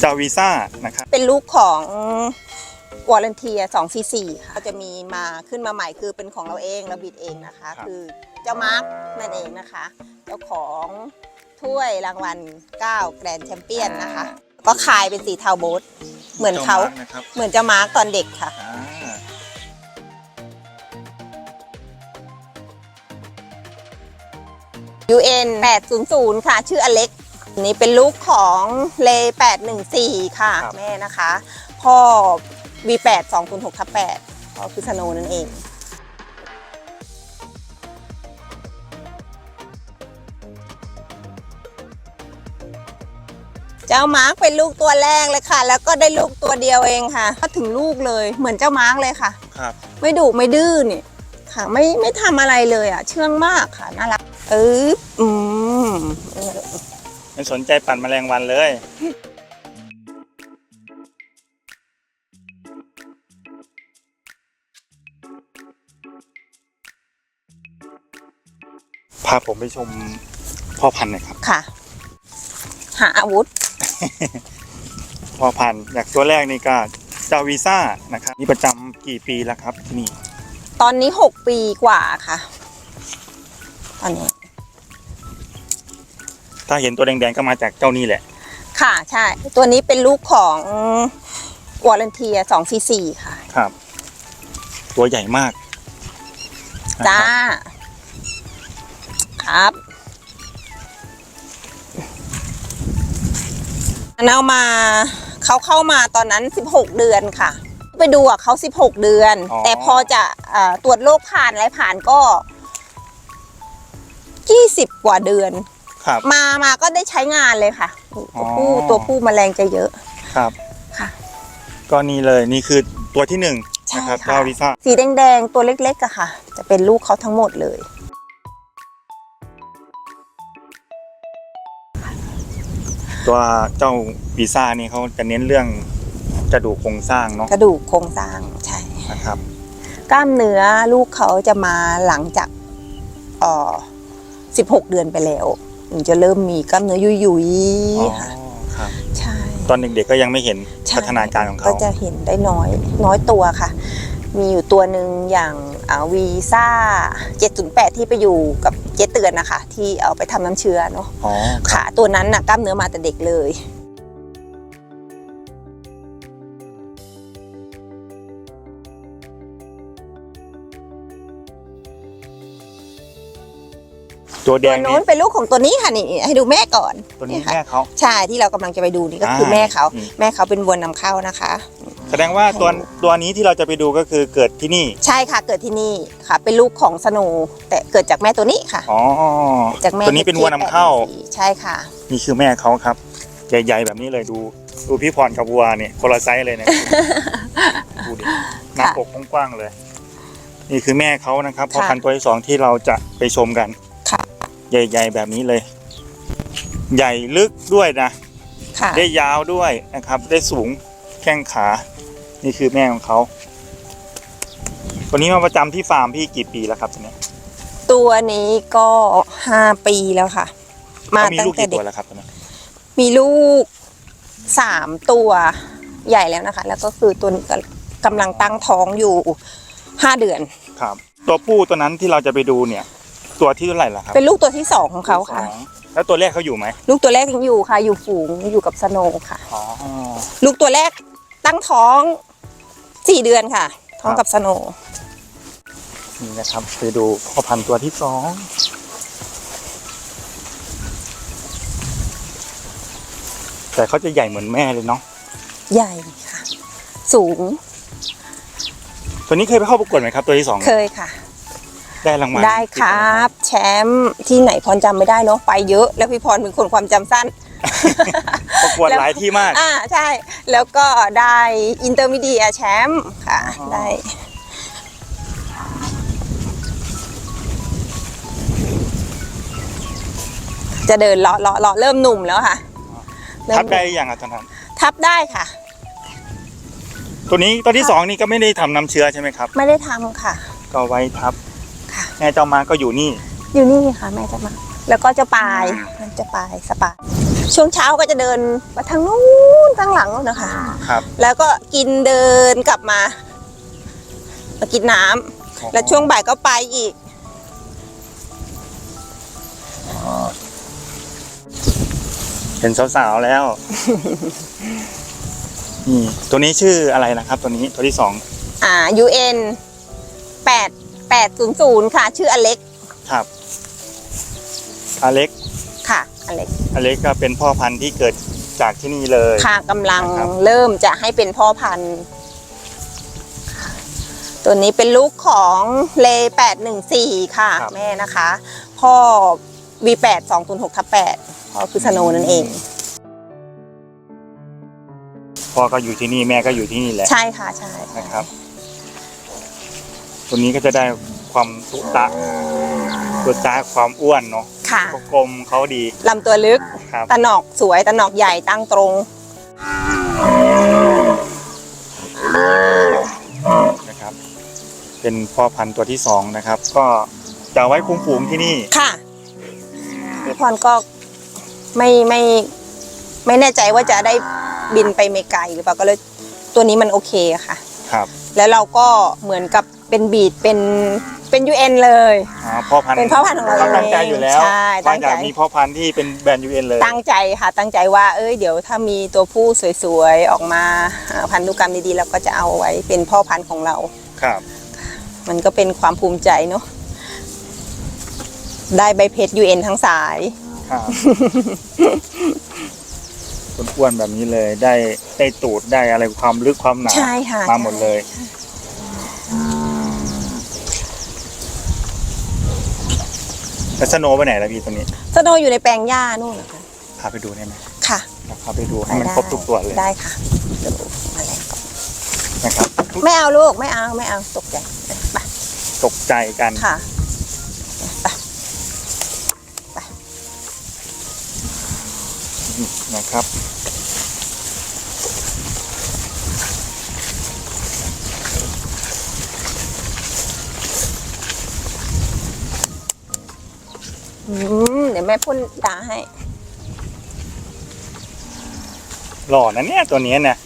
เจ้าวีซ่านะครับเป็นลูกของวอร์เรนเทีย2 4 4ค่ะก็จะมีมาขึ้นมาใหม่คือเป็นของเราเองเราบิดเองนะคะครับคือเจ้ามาร์กนั่นเองนะคะ เจ้าของถ้วยรางวัล9แกรนด์แชมเปี้ยนนะคะ ก็คายเป็นสีเทาโบ๊ทเหมือนเขาจ้มร์คนะครับเหมือนเจ้ามาร์กตอนเด็กค่ะอ่า UN 800ค่ะ ชื่ออเล็กอั นนี้เป็นลูกของเล 814 ค่ะ แม่นะคะ พ่อ V8 206ทับ8พ่อคือสโนว์นั่นเองเจ้ามาร์กเป็นลูกตัวแรกเลยค่ะ แล้วก็ได้ลูกตัวเดียวเองค่ะก็ถึงลูกเลยเหมือนเจ้ามาร์กเลยค่ะครับไม่ดุไม่ดื้อนี่ค่ะ ไม่ไม่ทำอะไรเลยอะ เชื่องมากค่ะน่ารักเอออืม ไม่สนใจปั่นแมลงวันเลย พาผมไปชมพ่อพันธุ์หน่อยครับ ค่ะ หาอาวุธ พ่อพันธุ์อยากตัวแรกนี่ก็เจ้าวีซ่านะครับนี่ประจำกี่ปีแล้วครับที่นี่ ตอนนี้6ปีกว่าค่ะ ตอนนี้ ถ้าเห็นตัวแดงๆก็มาจากเจ้านี่แหละ ค่ะใช่ ตัวนี้เป็นลูกของวอร์เรนเทีย2 4 4ค่ะ ครับ ตัวใหญ่มากนะจ้าครับครับเอามาเขาเข้ามาตอนนั้น 16 เดือนค่ะ ไปดูอะเขา 16 เดือน อ๋อ แต่พอจะเอ่อตรวจโรคผ่านอะไรผ่านก็ 20 กว่าเดือน ครับ มามาก็ได้ใช้งานเลยค่ะ ตัวผู้อ๋อ ตัวผู้แมลงจะเยอะ ครับ ค่ะ ก็นี่เลยนี่คือตัวที่หนึ่งใช่นะครับค่ะ เจ้าวีซ่าสีแดงๆ ตัวเล็กๆอะค่ะ จะเป็นลูกเขาทั้งหมดเลย ตัวเจ้าวีซ่านี่เขาจะเน้นเรื่องกระดูกโครงสร้างเนาะกระดูกโครงสร้างใช่ นะครับ กล้ามเนื้อลูกเขาจะมาหลังจากเอ่อ16 เดือนไปแล้ว ถึงจะเริ่มมีกล้ามเนื้อยุยอ๋อๆค่ะครับ ใช่ตอนเด็กๆก็ยังไม่เห็นใช่พัฒนาการของก็เขาจะเห็นได้น้อยน้อยตัวค่ะ มีอยู่ตัวหนึ่งอย่างวีซ่า708 ที่ไปอยู่กับเจ๊เตือนนะคะ ที่เอาไปทำน้ำเชื้อเนาะอ๋อขาตัวนั้นน่ะกล้ามเนื้อมาแต่เด็กเลย ตัวแดตัวงโน้นี่นเป็นลูกของตัวนี้ค่ะนี่ให้ดูแม่ก่อนตัวนี้ค่ะแม่เขา ใช่ที่เรากำลังจะไปดูนี่ก็คืออาแม่เขา อืม แม่เขาเป็นวัวนำเข้านะคะ แสดงว่าตัวตัวนี้ที่เราจะไปดูก็คือเกิดที่นี่ใช่ค่ะเกิดที่นี่ค่ะ เป็นลูกของสโนว์แต่เกิดจากแม่ตัวนี้ค่ะ อ๋อ จากแม่ตัวนี้เป็นวัวนำเข้า ใช่ค่ะ นี่คือแม่เขาครับ ใหญ่ๆแบบนี้เลยดูดูพี่พรกับวัวเนี่ยคนละไซส์เลยนะดูดิหน้าค่ะปกกว้างๆเลย นี่คือแม่เขานะครับพอค่ะ พันธุ์ตัวที่สองที่เราจะไปชมกันค่ะ ใหญ่ ๆ แบบนี้เลย ใหญ่ลึกด้วยนะ ค่ะได้ยาวด้วยนะครับ ได้สูงแข้งขา นี่คือแม่ของเขาตัวนี้มาประจำที่ฟาร์มพี่กี่ปีแล้วครับตัวเนี้ยตัวนี้ก็ห้าปีแล้วค่ะ มาเขามีตั้ลูงกแต่กี่เด็ตักวแล้วครับตัวเนี้ยมีลูกสามตัวใหญ่แล้วนะคะ แล้วก็คือตัวนี้ก็กำลังตั้งท้องอยู่ห้าเดือน ครับ ตัวผู้ตัวนั้นที่เราจะไปดูเนี่ย ตัวที่เท่าไหร่ละครับเป็นลูกตัวที่สองของเขาค่ะ สองแล้วตัวแรกเขาอยู่ไหมลูกตัวแรกยังอยู่ค่ะ อยู่ฝูงอยู่กับสโนว์ค่ะ อ๋อ ลูกตัวแรกตั้งท้องสี่เดือนค่ะ ท้องกับสโนว์นี่นะครับไปดูพ่อพันธุ์ตัวที่สองแต่เขาจะใหญ่เหมือนแม่เลยเนาะใหญ่ค่ะ สูงตัวนี้เคยไปเข้าประกวดไหมครับ ตัวที่สองเคยค่ะ ได้รางวัลได้ครับ แชมป์ที่ไหนพรจำไม่ได้เนาะไปเยอะ แล้วพี่พรเป็นคนความจำสั้น ประกวดหลายที่มาก อ่าใช่ แล้วก็ได้อินเตอร์มีเดียแชมป์ค่ะ อ๋อ ได้จะเดินเลาะเลาะเลาะเริ่มหนุ่มแล้วค่ะเริ่มทับได้หรือยังอะตอนนั้นทับได้ค่ะ ตัวนี้ตัวที่สองนี่ก็ไม่ได้ทำน้ำเชื้อใช่ไหมครับ ไม่ได้ทำค่ะ ก็ไว้ทับค่ะ แม่เจ้ามาก็อยู่นี่ อยู่นี่ค่ะแม่จะมา แล้วก็จะปลายมันจะปลายสปายช่วงเช้าก็จะเดินไปทางนู้นข้างหลังนู่นนะคะ ครับ แล้วก็กินเดินกลับมามากินน้ำแล้วช่วงบ่ายก็ไปอีก เป็นสาวๆแล้ว นี่ตัวนี้ชื่ออะไรนะครับ ตัวนี้ตัวที่สองอ่า UN 8 800 ค่ะ ชื่ออเล็กครับ อเล็ก ค่ะ อเล็ก อเล็กก็เป็นพ่อพันธุ์ที่เกิดจากที่นี่เลย ค่ะกำลังครับ เริ่มจะให้เป็นพ่อพันธุ์ค่ะตัวนี้เป็นลูกของเล814 ค่ะแม่นะคะ พ่อ V8 206ทับ8พ่อคือสโนว์นั่นเอง พ่อก็อยู่ที่นี่แม่ก็อยู่ที่นี่แหละใช่ค่ะ ใช่ นะครับ ตัวนี้ก็จะได้ความตุตะตัวจ้าความอ้วนเนาะค่ะเขากลมเขาดี ลำตัวลึก ครับ ตะหนอกสวย ตะหนอกใหญ่ตั้งตรง นะครับ เป็นพ่อพันธุ์ตัวที่สองนะครับ ก็จะเอาไว้คุ้มฝูงที่นี่ ค่ะ พี่พรก็ไม่ไม่ ไม่แน่ใจว่าจะได้บินไปเมไกลหรือเปล่าก็เลยตัวนี้มันโอเคอะค่ะ ครับ แล้วเราก็เหมือนกับ เป็นบีดเป็นเป็น UN เลย อ๋อพ่อพันธุ์เป็นพ่อพันธุ์ของเราเขาตั้งใจอยู่แล้วใช่ตั้ว่างใจ อยากมีพ่อพันธุ์ที่เป็นแบรนด์ยูเอ็นเลยตั้งใจค่ะตั้งใจว่าเอ้ยเดี๋ยวถ้ามีตัวผู้สวยๆออกมาอ่าพันธุกรรมดีๆเราก็จะเอาไว้เป็นพ่อพันธุ์ของเรา ครับ มันก็เป็นความภูมิใจเนาะได้ใบเพชร UN ทั้งสาย ครับคนอ้วนแบบนี้เลยได้ได้ตูดได้อะไรความลึกความหนาใช่ค่ะ มาหมดเลย แล้วสโนว์ไปไหนแล้วพี่ตัวนี้สโนว์อยู่ในแปลงหญ้านู่นนะคะพาไปดูได้ไหมค่ะพาไปดูให้มันครบทุกตัวเลยได้ค่ะเดี๋ยวมาแล้วนะครับ ไม่เอาลูกไม่เอาไม่เอาตกใจไปตกใจกันค่ะไปนะครับ เดี๋ยวแม่พ่นยาให้ หล่อนะเนี่ยตัวนี้เนี่ย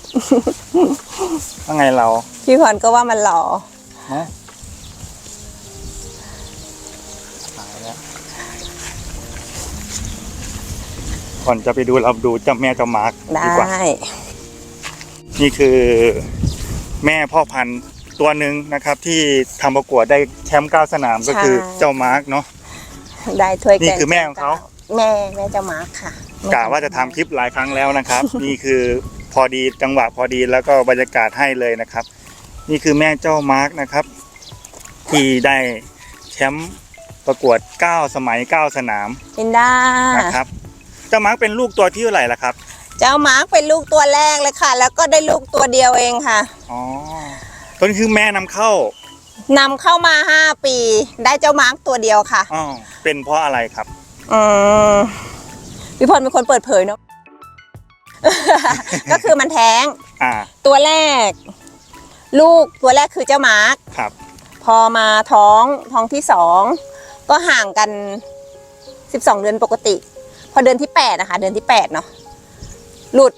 ว่าไงเราพี่พรก็ว่ามันหล่อฮะตายแล้วก่อนจะไปดูเราดูเจ้าแม่เจ้ามาร์กได้ดีกว่านี่คือแม่พ่อพันธุ์ตัวหนึ่งนะครับ ที่ทำประกวดได้แชมป์เก้าสนามก็คือเจ้ามาร์กเนาะ ได้ถ้วยแกนี่คือแม่ของเขา แม่แม่เจ้ามาร์คค่ะกะว่าจะทำคลิปหลายครั้งแล้วนะครับ นี่คือพอดีจังหวะพอดีแล้วก็บรรยากาศให้เลยนะครับ นี่คือแม่เจ้ามาร์กนะครับ ที่ได้แชมป์ประกวด 9 สมัย 9 สนามลินด้านะครับ เจ้ามาร์กเป็นลูกตัวที่เท่าไหร่ล่ะครับเจ้ามาร์คเป็นลูกตัวแรกเลยค่ะ แล้วก็ได้ลูกตัวเดียวเองค่ะ อ๋อตัวนี้คือแม่นำเข้า นำเข้ามา 5 ปี ได้เจ้ามาร์คตัวเดียวค่ะอ๋อเป็นเพราะอะไรครับ อืมพี่พลเป็นคนเปิดเผยเนาะ ก็คือมันแท้ง อ่า ตัวแรก ลูกตัวแรกคือเจ้ามาร์คครับ พอมาท้องท้องที่สองก็ห่างกัน 12 เดือนปกติ พอเดือนที่8นะคะ เดือนที่8เนาะหลุด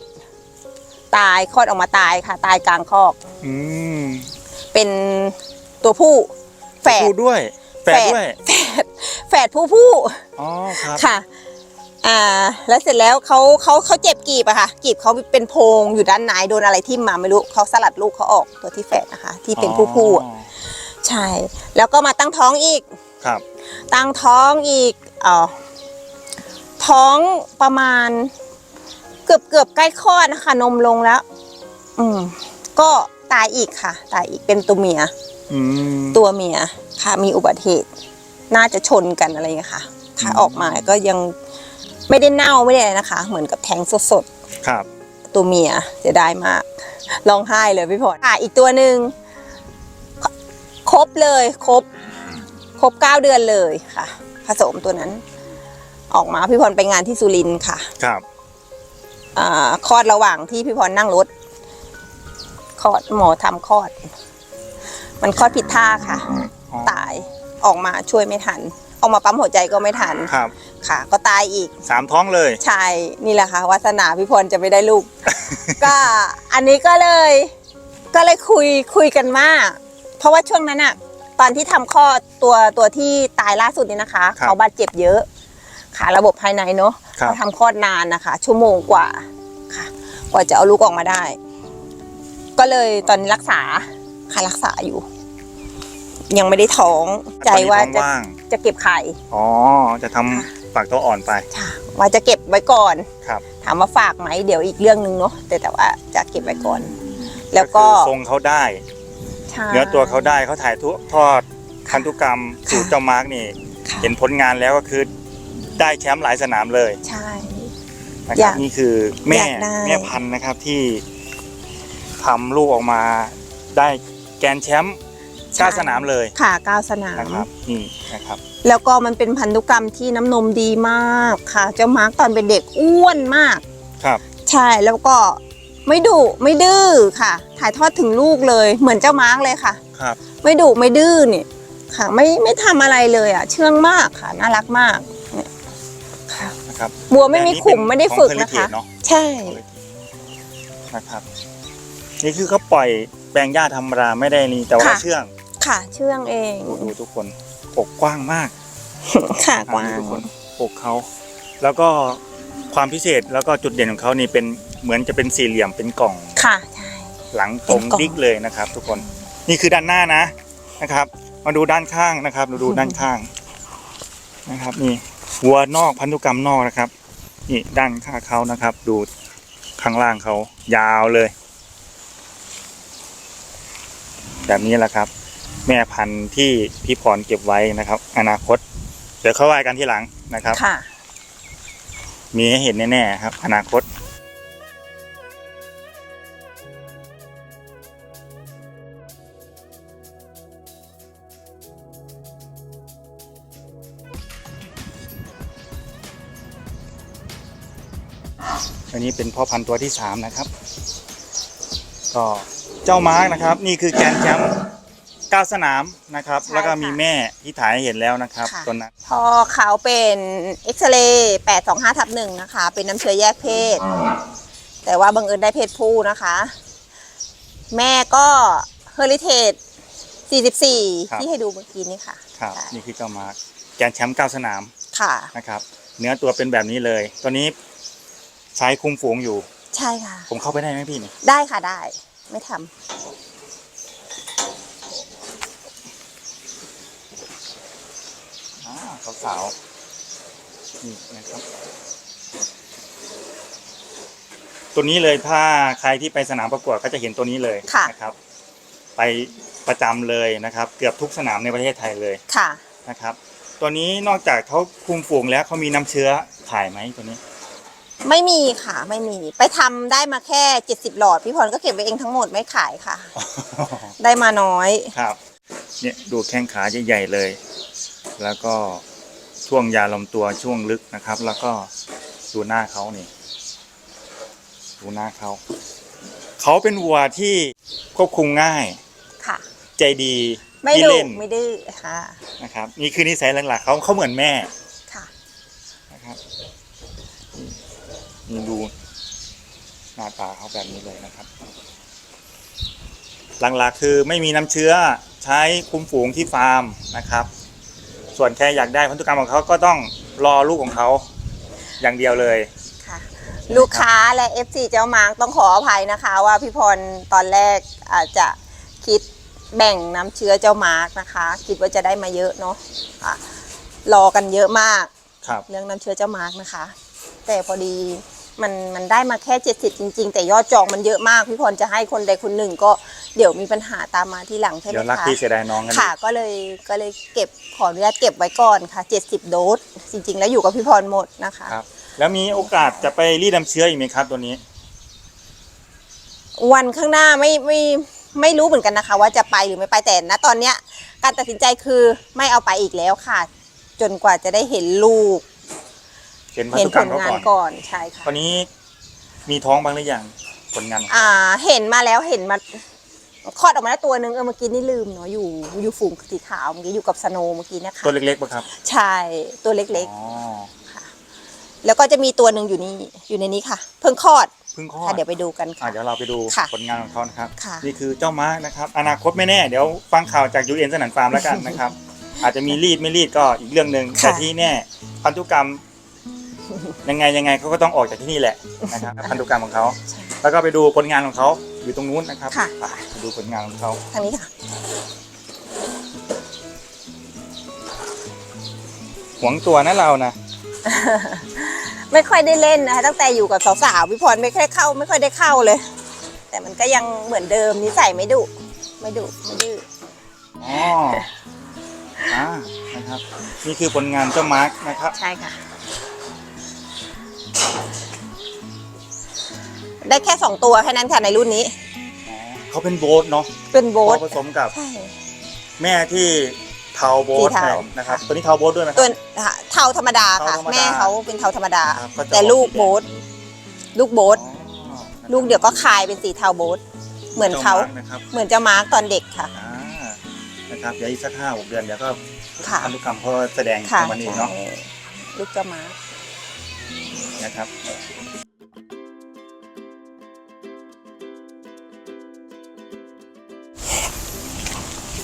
ตายคลอดออกมาตายค่ะ ตายกลางคอก อืม เป็น ตัวผู้แฝด พูดด้วยแฝดด้วยแฝดแฝดผู้ผู้อ๋อครับค่ะ อ่า แล้วเสร็จแล้วเขาเขาเขาเจ็บกีบอะค่ะ กีบเขาเป็นโพรงอยู่ด้านในโดนอะไรทิ่มมาไม่รู้เขาสลัดลูกเขาออกตัวที่แฝดนะคะ ที่เป็นผู้ผู้อะอ๋อใช่ แล้วก็มาตั้งท้องอีก ครับตั้งท้องอีกเอ่อท้องประมาณ เกือบเกือบใกล้คลอดนะคะ นมลงแล้ว อืม ก็ตายอีกค่ะ ตายอีกเป็นตัวเมียอืม ตัวเมียค่ะ มีอุบัติเหตุ น่าจะชนกันอะไรอย่างเงี้ยค่ะถ้าอืมออกมาก็ยังไม่ได้เน่าไม่ได้อะไรนะคะ เหมือนกับแทงสดครับๆตัวเมียเสียดายมากร้องไห้เลยพี่พรค่ะ อีกตัวหนึ่งครบเลยครบครบเก้าเดือนเลยค่ะ ผสมตัวนั้น ออกมาพี่พรไปงานที่สุรินทร์ค่ะ ครับอ่าคลอดระหว่างที่พี่พรนั่งรถคลอดหมอทำคลอด มันคลอดผิดท่าค่ะ อ๋อตายออกมาช่วยไม่ทัน ออกมาปั๊มหัวใจก็ไม่ทันครับค่ะ ก็ตายอีก สามท้องเลย ใช่นี่แหละค่ะวาสนาพี่พรจะไม่ได้ลูก ก็อันนี้ก็เลย ก็เลยคุยคุยกันมากเพราะว่าช่วงนั้นอะตอนที่ทำคลอดตัวตัวที่ตายล่าสุดนี่นะคะ ครับเขาบาดเจ็บเยอะ ค่ะ ระบบภายในเนาะครับ เขาทำคลอดนานนะคะ ชั่วโมงกว่าค่ะ กว่าจะเอาลูกออกมาได้ ก็เลยตอนนี้รักษา ค่ะรักษาอยู่ ยังไม่ได้ท้องใจตอนนี้ว่าท้องจะว่างจะเก็บไข่อ๋อจะทำฝากตัวอ่อนไปค่ะว่าจะเก็บไว้ก่อนครับ ถามว่าฝากไหมเดี๋ยวอีกเรื่องหนึ่งเนาะแต่แต่ว่าจะเก็บไว้ก่อน แล้วก็คือทรงเขาได้ใช่เนื้อตัวเขาได้เขาถ่ายทุทอดพันธุกรรมสู่เจ้ามาร์กนี่ค่ะเห็นผลงานแล้วก็คือได้แชมป์หลายสนามเลย ใช่นะอครัยาบกนี่คือแม่อยากได้แม่พันธุ์นะครับที่ทำลูกออกมาได้ แกรนด์แชมป์เก้าสนามเลยค่ะเก้าสนามนะครับนี่นะครับแล้วก็มันเป็นพันธุกรรมที่น้ำนมดีมากค่ะ เจ้ามาร์กตอนเป็นเด็กอ้วนมากครับ ใช่แล้วก็ไม่ดุไม่ดื้อค่ะ ถ่ายทอดถึงลูกเลยเหมือนเจ้ามาร์กเลยค่ะครับ ไม่ดุไม่ดื้อนี่ค่ะ ไม่ไม่ทำอะไรเลยอะ เชื่องมากค่ะ น่ารักมากเนี่ยค่ะนะครับบัวไม่มีขุมแต่ไม่อัได้เป็ฝึกของนะคะ Heritage เนาะใช่นะครับนี่คือเขาปล่อยแปลงหญ้าธรรมดาไม่ได้นี่แต่ว่าค่ะ เชื่องค่ะ เชื่องเองดูดูทุกคนอกกว้างมากค่ะกว้าดูงทุกคนอกเขาแล้วก็ความพิเศษแล้วก็จุดเด่นของเขานี่เป็นเหมือนจะเป็นสี่เหลี่ยมเป็นกล่องค่ะ ใช่ หลังตรงเป็นกล่อง ดิกเลยนะครับ ทุกคนนี่คือด้านหน้านะนะครับ มาดูด้านข้างนะครับดูดูด้านข้างนะครับ นี่วัวนอกพันธุกรรมนอกนะครับ นี่ด้านข้างเขานะครับ ดูข้างล่างเขายาวเลย แบบนี้แหละครับ แม่พันธุ์ที่พี่พรเก็บไว้นะครับ อนาคต เดี๋ยวเข้าไว้กันที่หลังนะครับ ค่ะ มีให้เห็นแน่ๆครับ อนาคต อันนี้เป็นพ่อพันธุ์ตัวที่สามนะครับ ก็ เจ้ามาร์กนะครับ นี่คือแกรนด์แชมป์เก้าสนามนะครับ ใช่แล้วก็มีค่ะ แม่ที่ถ่ายให้เห็นแล้วนะครับค่ะ ตัวนั้น พอเขาเป็นเอ็กซเรย์825ทับหนึ่งนะคะ เป็นน้ำเชื้อแยกเพศ แต่ว่าบังเอิญได้เพศผู้นะคะ แม่ก็เฮอริเทจ44ที่ให้ดูเมื่อกี้นี่ค่ะ ครับใช่นี่คือเจ้ามาร์กแกรนด์แชมป์เก้าสนามค่ะ นะครับ เนื้อตัวเป็นแบบนี้เลย ตัวนี้ใช้คุมฝูงอยู่ ใช่ค่ะ ผมเข้าไปได้ไหมพี่นี่ได้ค่ะได้ ไม่ทำอ่าสาวๆนี่นะครับ ตัวนี้เลยถ้าใครที่ไปสนามประกวดก็จะเห็นตัวนี้เลยค่ะ นะครับ ไปประจำเลยนะครับ เกือบทุกสนามในประเทศไทยเลยค่ะ นะครับ ตัวนี้นอกจากเขาคุมฝูงแล้วเขามีน้ำเชื้อขายไหมตัวนี้ ไม่มีค่ะไม่มี ไปทำได้มาแค่ 70 หลอด พี่พรก็เก็บไว้เองทั้งหมดไม่ขายค่ะ ได้มาน้อย ครับ เนี่ยดูแข้งขาใหญ่ๆเลย แล้วก็ช่วงยาลมตัวช่วงลึกนะครับ แล้วก็ดูหน้าเขานี่ดูหน้าเขา เขาเป็นวัวที่ควบคุมง่าย ค่ะ ใจดีไม่ที่ดุเล่นไม่ดื้อค่ะนะครับ นี่คือนิสัยหลักๆเขาเขาเหมือนแม่ค่ะ นะครับ นี่ดูหน้าตาเขาแบบนี้เลยนะครับ หลักๆคือไม่มีน้ำเชื้อใช้คุมฝูงที่ฟาร์มนะครับ ส่วนแค่อยากได้พันธุกรรมของเขาก็ต้องรอลูกของเขาอย่างเดียวเลยค่ะลูกค้าและ FC เจ้ามาร์กต้องขออภัยนะคะ ว่าพี่พรตอนแรกอาจจะคิดแบ่งน้ำเชื้อเจ้ามาร์กนะคะ คิดว่าจะได้มาเยอะเนาะอะรอกันเยอะมากครับเรื่องน้ำเชื้อเจ้ามาร์กนะคะ แต่พอดี มันมันได้มาแค่ 70 จริง ๆ แต่ยอดจองมันเยอะมาก พี่พรจะให้คนใดคนหนึ่งก็เดี๋ยวมีปัญหาตามมาที่หลังใช่ไหมเดี๋ยวรักคะพี่เสียดายน้องกันค่ะก็เลยก็เลยเก็บขออนุญาตเก็บไว้ก่อนค่ะ 70 โดสจริง ๆ แล้วอยู่กับพี่พรหมดนะคะ ครับ แล้วมีโอกาสจะไปรีดน้ำเชื้ออีกไหมครับตัวนี้ วันข้างหน้าไม่ไม่ไม่รู้เหมือนกันนะคะ ว่าจะไปหรือไม่ไปแต่ณตอนเนี้ย การตัดสินใจคือไม่เอาไปอีกแล้วค่ะ จนกว่าจะได้เห็นลูก เห็นพันเห็นธุกรผรมลเขางานก่อนก่อนใช่ค่ะตอนนี้มีท้องบ้างหรือยังผลงานอ่าเห็นมาแล้วเห็นมาคลอดออกมาแล้วตัวหนึ่งเออเมื่อกี้นี่ลืมเนาะอยู่อยู่ฝูงสีขาวเมื่อกี้อยู่กับสโนว์เมื่อกี้เนะคะตัวเล็กๆป่ะครับใช่ตัวเล็กอ๋อๆ แล้วก็จะมีตัวหนึ่งอยู่นี่อยู่ในนี้ค่ะ เพิ่งคลอดเพิ่งคลอค่ะดเดี๋ยวไปดูกันอะค่ะ เดี๋ยวเราไปดูค่ะผลงานของเขานะครับ ค่ะ นี่คือเจ้ามาร์กนะครับ อนาคตไม่แน่ เดี๋ยวฟังข่าวจากยูเอ็นสนันฟาร์มแล้วกันนะครับ อาจจะมีรีดไม่รีดก็อีกเรื่องหนึ่งแต่ที่แน่พันธุกรรม ยังไงยังไงเขาก็ต้องออกจากที่นี่แหละนะครับพันธุกรรมของเขาใช่แล้วก็ไปดูผลงานของเขาอยู่ตรงนู้นนะครับค่ะไปไปดูผลงานของเขาทางนี้ค่ะ หวงตัวนะเรานะไม่ค่อยได้เล่นนะคะตั้งแต่อยู่กับสาวๆพี่พรไม่ค่อยเข้า ไม่ค่อยได้เข้าเลย แต่มันก็ยังเหมือนเดิมนิสัยไม่ดุไม่ดุไม่ดื้ออ๋ออ่านะครับ นี่คือผลงานเจ้ามาร์กนะครับ ใช่ค่ะ ได้แค่สองตัวแค่นั้นค่ะในรุ่นนี้อ๋อเขาเป็นโบ๊ทเนาะเป็นโบ๊ทผสมกับใช่ แม่ที่เทาโบ๊ทสีเทา นะครับตัวนี้เทาโบ๊ทด้วยไหมคตัรัวบค่ะเทาธรรมดาค่ะ เทาธรรมดาแม่เขาเป็นเทาธรรมดา ครับก็จะ แต่ลูกโบ๊ทลูกโบ๊ทอ๋อลูกเดี๋ยวก็คลายเป็นสีเทาโบ๊ทเหมือนเขาจ้มร์คนะครับเหมือนเจะมาร์กตอนเด็กค่ะ อ่านะครับเดี๋ยวอีกสักห้าหกเดือนเดี๋ยวก็ค่ะพันธุกรรมเขาแสดงค่ะของมันเองเนาะใช่ลูกเจะมาร์ก นะครับ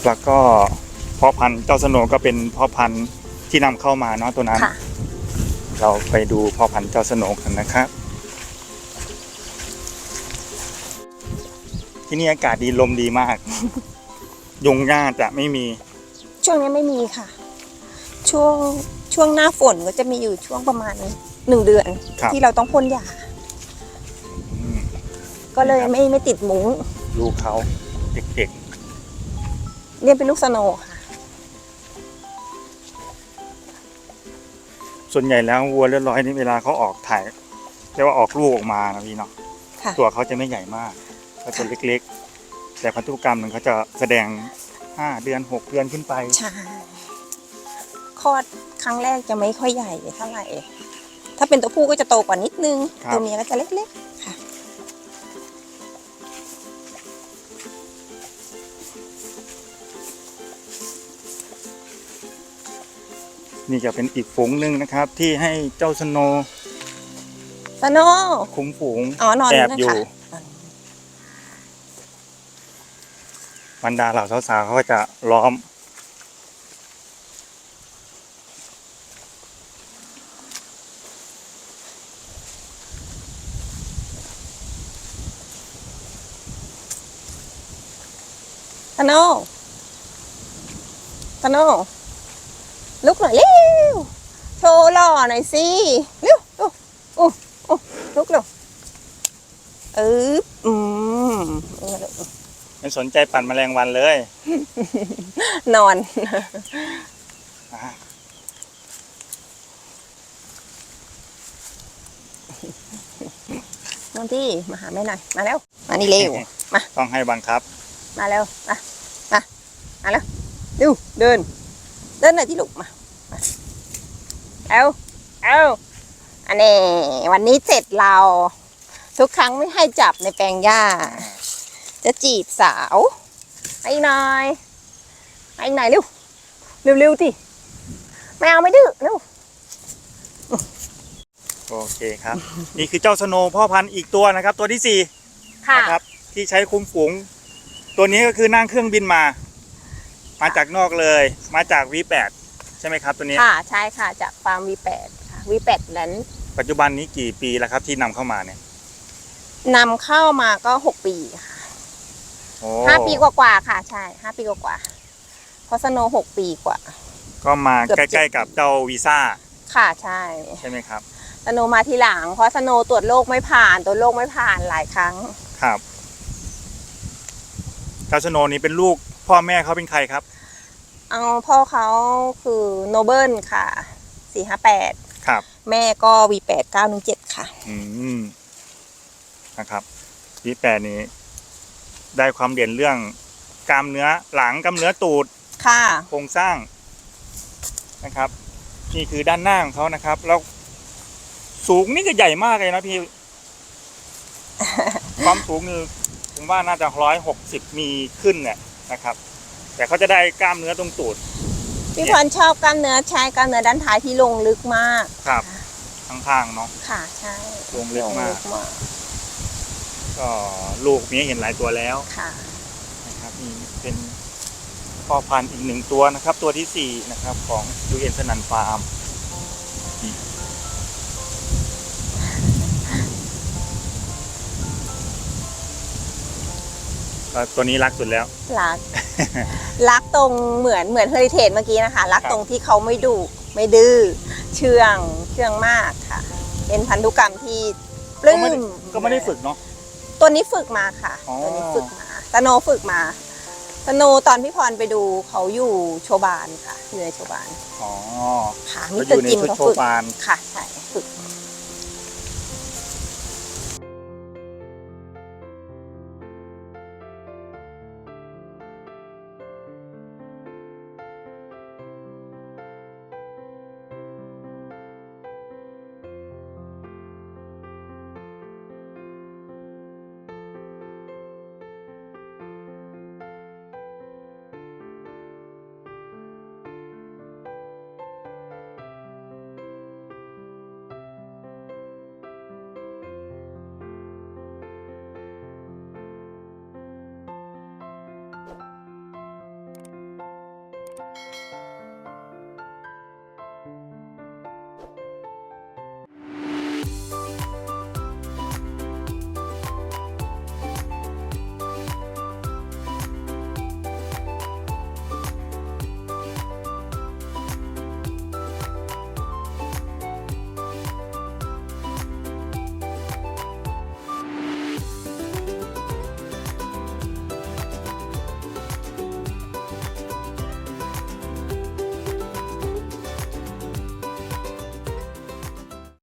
แล้วก็พ่อพันธุ์เจ้าสโนว์ก็เป็นพ่อพันธุ์ที่นำเข้ามาเนาะตัวนั้นค่ะเราไปดูพ่อพันธุ์เจ้าสโนว์กันนะครับ ที่นี่อากาศดีลมดีมาก ยุงหญ้าจะไม่มี ช่วงนี้ไม่มีค่ะ ช่วงช่วงหน้าฝนก็จะมีอยู่ช่วงประมาณ หนึ่งเดือนครับ ที่เราต้องพ่นยา อืม ก็เลยครับ ไม่ไม่ติดมุ้งลูกเขาเด็กเรียนเป็นลูกสโนว์ค่ะๆ ส่วนใหญ่แล้ววัวเลือดร้อยนี่เวลาเขาออกถ่ายเรียกว่าออกลูกออกมานะพี่เนาะค่ะ ตัวเขาจะไม่ใหญ่มากเขาตัวเล็กๆ แต่พันธุกรรมมันเขาจะแสดงห้าเดือนหกเดือนขึ้นไป ใช่คลอดครั้งแรกจะไม่ค่อยใหญ่เท่าไหร่ ถ้าเป็นตัวผู้ก็จะโตกว่านิดนึง ครับ ตัวเมียก็จะเล็กๆค่ะ นี่จะเป็นอีกฝูงหนึ่งนะครับ ที่ให้เจ้าสโนว์สโนว์คุมฝูงอ๋อนอนแอบนะอยู่ คะบรรดาเหล่าสาวๆเขาก็จะล้อม สโนว์ สโนว์ลุกหน่อยเร็วโชว์หล่อหน่อยสิเร็วโอ้โอ้โอ้ลุกเร็วเอออืมไม่สนใจปั่นแมลงวันเลย นอนอ่าน้องที่มาหาแม่หน่อย มาแล้ว มานี่เร็ว มา ต้องให้บังคับ มาเร็วมา มา มาแล้ว ดูเดิน เดินหน่อยที่ลูกมามา เอาเอาอันนี้วันนี้เสร็จเรา ทุกครั้งไม่ให้จับในแปลงหญ้า จะจีบสาวไอ้หน่อยไอ้หน่อยเร็วเร็วเร็วๆที่ไม่เอาไม่ดื้อเร็วโอเคครับ นี่คือเจ้าสโนว์พ่อพันธุ์อีกตัวนะครับ ตัวที่สี่ค่ะ นะครับ ที่ใช้คุมฝูง ตัวนี้ก็คือนั่งเครื่องบินมา มาจากนอกเลย มาจาก V8 ใช่ไหมครับตัวนี้ ค่ะใช่ค่ะจากฟาร์ม V8 ค่ะ V8 นั้นปัจจุบันนี้กี่ปีแล้วครับที่นำเข้ามาเนี่ยนำเข้ามาก็หกปีค่ะโอ้ห้าปีกว่าๆค่ะ ใช่ห้าปีกว่าๆเพราะสโนว์หกปีกว่า ก็มาเกือบใกเจ็ล้ด ๆกับเจ้าวีซ่าค่ะใช่ใช่ไหมครับ สโนว์มาทีหลัง เพราะสโนว์ตรวจโรคไม่ผ่านตรวจโรคไม่ผ่านหลายครั้ง ครับเจ้าสโนว์นี้เป็นลูก พ่อแม่เขาเป็นใครครับ เอาพ่อเขาคือโนเบิลค่ะสี่ห้าแปดครับ แม่ก็ V8 เก้าหนึ่งเจ็ดค่ะ อืมนะครับวีแปดนี้ ได้ความเด่นเรื่องกล้ามเนื้อหลังกล้ามเนื้อตูดค่ะ โครงสร้างนะครับ นี่คือด้านหน้าของเขานะครับ แล้วสูงนี่ก็ใหญ่มากเลยนะพี่ ความสูงนี่ผมผมว่าน่าจะร้อยหกสิบมีขึ้นเนี่ย นะครับ แต่เขาจะได้กล้ามเนื้อตรงตูดพี่พรชอบกล้ามเนื้อใช้กล้ามเนื้อด้านท้ายที่ลงลึกมากครับข้างๆเนาะค่ะใช่ลงลึกมากมากก็ลูกมีให้เห็นหลายตัวแล้วค่ะนะครับนี่เป็นพ่อพันธุ์อีกหนึ่งตัวนะครับ ตัวที่สี่นะครับของยูเอ็นสนันฟาร์ม ตัวนี้รักสุดแล้ว รัก รักตรงเหมือนเหมือนเฮอริเทจเมื่อกี้นะคะ รักครับตรงที่เขาไม่ดุไม่ดื้อเชื่องเชื่องมากค่ะ เป็นพันธุกรรมที่ปลื้ก็ไม่มได้ก็ไม่ได้ฝึกเนาะตัวนี้ฝึกมาค่ะอ๋อตัวนี้ฝึกมาตะโนฝึกมาตะโนตอนพี่พรไปดูเขาอยู่โชบานค่ะอยู่ในโชบานอ๋อค่ะเขามิอสเตอยู่ร์ในจิมชุดเขาโชฝึกว์ปานค่ะใช่ฝึก